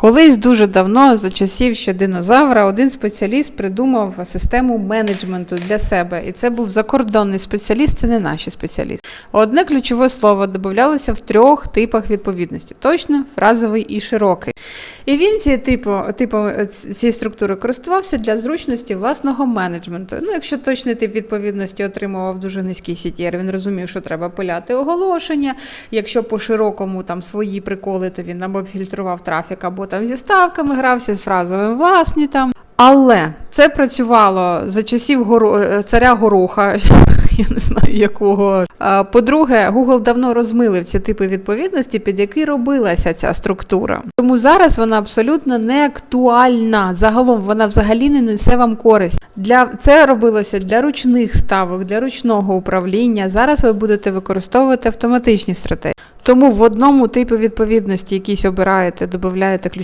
Колись дуже давно, за часів ще динозавра, один спеціаліст придумав систему менеджменту для себе. І це був закордонний спеціаліст, це не наші спеціалісти. Одне ключове слово додавалося в трьох типах відповідності: точно, фразовий і широкий. І він ці типу, типу цієї структури користувався для зручності власного менеджменту. Ну, якщо точний тип відповідності отримував дуже низький CTR, він розумів, що треба пиляти оголошення. Якщо по широкому там свої приколи, то він або фільтрував трафік, або там зі ставками грався з фразовим власні там. Але це працювало за часів гору... царя Гороха, я не знаю якого. По-друге, Google давно розмилив ці типи відповідності, під які робилася ця структура. Тому зараз вона абсолютно не актуальна. Загалом вона взагалі не несе вам користь. Для це робилося для ручних ставок, для ручного управління. Зараз ви будете використовувати автоматичні стратегії. Тому в одному типі відповідності якісь обираєте, додаєте ключ.